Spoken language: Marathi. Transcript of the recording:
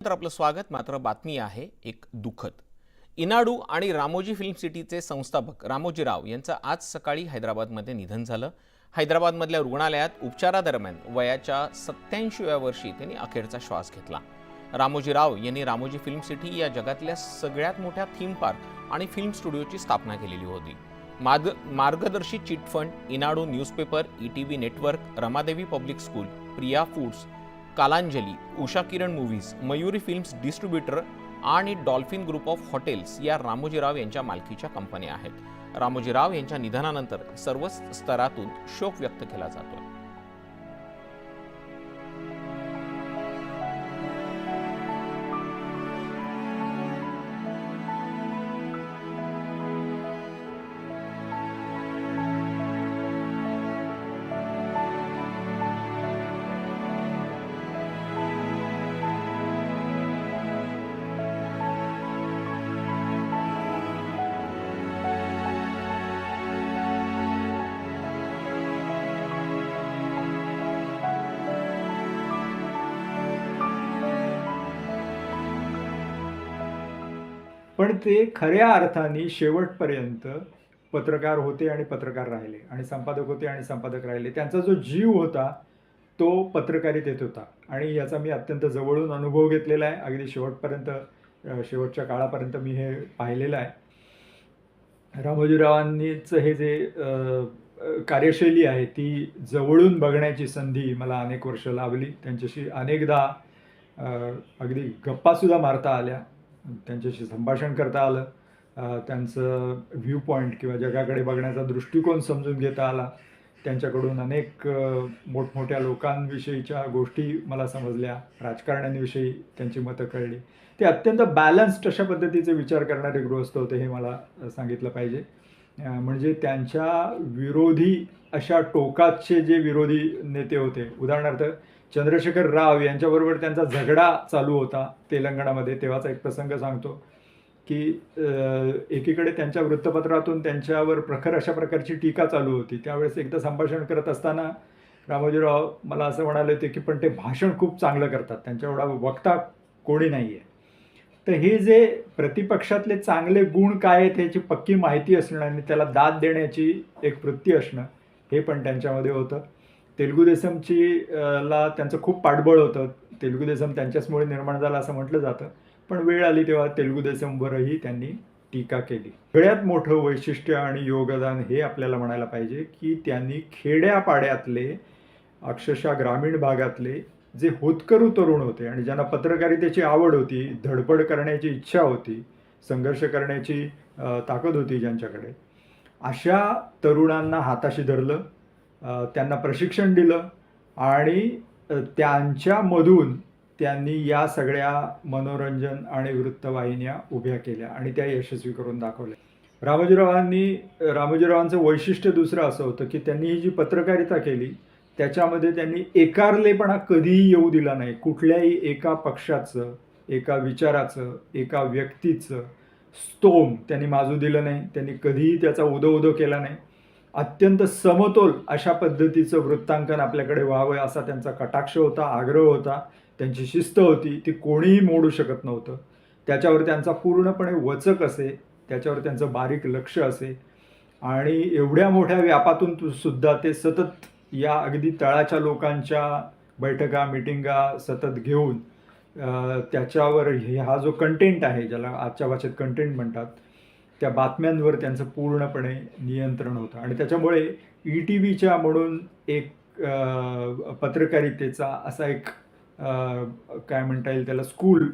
तर आपलं स्वागत. मात्र बातमी आहे एक दुःखद. इनाडू आणि रामोजी फिल्म सिटीचे संस्थापक रामोजीराव यांचं आज सकाळी हैदराबादमध्ये निधन झालं. हैदराबादमधल्या रुग्णालयात उपचारादरम्यान वयाच्या सत्याऐंशीव्या वर्षी त्यांनी अखेरचा श्वास घेतला. रामोजीराव यांनी रामोजी फिल्म सिटी या जगातल्या सगळ्यात मोठ्या थीम पार्क आणि फिल्म स्टुडिओची स्थापना केलेली होती. मार्ग Margadarsi chit fund Eenadu newspaper E T V network Ramadevi public school Priya foods Kalanjali Usha Kiran movies Mayuri films distributor आणि डॉल्फिन ग्रुप ऑफ हॉटेल्स या रामोजीराव यांच्या मालकीच्या कंपन्या आहेत. रामोजीराव यांच्या निधनानंतर सर्वच स्तरातून शोक व्यक्त केला जातो पण ते खऱ्या अर्थाने शेवटपर्यंत पत्रकार होते आणि पत्रकार राहिले आणि संपादक होते आणि संपादक राहिले. त्यांचा जो जीव होता तो पत्रकारितेत होता. आणि याचा मी अत्यंत जवळून अनुभव घेतलेला आहे. अगदी शेवटपर्यंत शेवटच्या काळापर्यंत मी हे पाहिलेलं आहे. रामोजीरावांनीच हे जे कार्यशैली आहे ती जवळून बघण्याची संधी मला अनेक वर्ष लाभली. त्यांच्याशी अनेकदा अगदी गप्पासुद्धा मारता आल्या. त्यांच्याशी संभाषण करता आलं. त्यांचं व्ह्यू पॉईंट किंवा जगाकडे बघण्याचा दृष्टिकोन समजून घेता आला. त्यांच्याकडून अनेक मोठमोठ्या लोकांविषयीच्या गोष्टी मला समजल्या. राजकारण्यांविषयी त्यांची मतं कळली. ते अत्यंत बॅलन्स्ड अशा पद्धतीचे विचार करणारे गृहस्थ होते हे मला सांगितलं पाहिजे. म्हणजे त्यांच्या विरोधी अशा टोकाचे जे विरोधी नेते होते. उदाहरणार्थ चंद्रशेखर राव यांच्याबरोबर त्यांचा झगडा चालू होता तेलंगणामध्ये. तेव्हाचा एक प्रसंग सांगतो की एकीकडे त्यांच्या वृत्तपत्रातून त्यांच्यावर प्रखर अशा प्रकारची टीका चालू होती. त्यावेळेस एकदा संभाषण करत असताना रामोजीराव मला असं म्हणाले होते की पण ते भाषण खूप चांगलं करतात. त्यांच्या एवढा वक्ता कोणी नाही आहे तर हे जे प्रतिपक्षातले चांगले गुण काय आहेत ह्याची पक्की माहिती असणं आणि त्याला दाद देण्याची एक वृत्ती असणं हे पण त्यांच्यामध्ये होतं. तेलुगू देसमची ला त्यांचं खूप पाठबळ होतं. तेलुगू देसम त्यांच्याचमुळे निर्माण झालं असं म्हटलं जातं. पण वेळ आली तेव्हा तेलुगू देसमवरही त्यांनी टीका केली. सगळ्यात मोठं वैशिष्ट्य आणि योगदान हे आपल्याला म्हणायला पाहिजे की त्यांनी खेड्यापाड्यातले अक्षरशः ग्रामीण भागातले जे होतकरू तरुण होते आणि ज्यांना पत्रकारितेची आवड होती धडपड करण्याची इच्छा होती संघर्ष करण्याची ताकद होती ज्यांच्याकडे अशा तरुणांना हाताशी धरलं. त्यांना प्रशिक्षण दिलं आणि त्यांच्यामधून त्यांनी या सगळ्या मनोरंजन आणि वृत्तवाहिन्या उभ्या केल्या आणि त्या यशस्वी करून दाखवल्या. रामोजीरावांनी रामोजीरावांचं वैशिष्ट्य दुसरं असं होतं की त्यांनी ही जी पत्रकारिता केली त्याच्यामध्ये त्यांनी एकारलेपणा कधीही येऊ दिला नाही. कुठल्याही एका पक्षाचं एका विचाराचं एका व्यक्तीचं स्तोम त्यांनी माजू दिलं नाही. त्यांनी कधीही त्याचा उदो उदो केला नाही. अत्यंत समतोल अशा पद्धतीचं वृत्तांकन आपल्याकडे व्हावं असा त्यांचा कटाक्ष होता आग्रह होता. त्यांची शिस्त होती ती कोणीही मोडू शकत नव्हतं. त्याच्यावर त्यांचा पूर्णपणे वचक असे त्याच्यावर त्यांचं बारीक लक्ष असे. आणि एवढ्या मोठ्या व्यापातून सुद्धा ते सतत या अगदी तळाच्या लोकांच्या बैठका मिटिंगा सतत घेऊन त्याच्यावर हे हा जो कंटेंट आहे ज्याला आजच्या भाषेत कंटेंट म्हणतात त्या बातम्यांवर त्यांचं पूर्णपणे नियंत्रण होतं. आणि त्याच्यामुळे ई टी व्हीच्या म्हणून एक पत्रकारितेचा असा एक काय म्हणता येईल त्याला स्कूल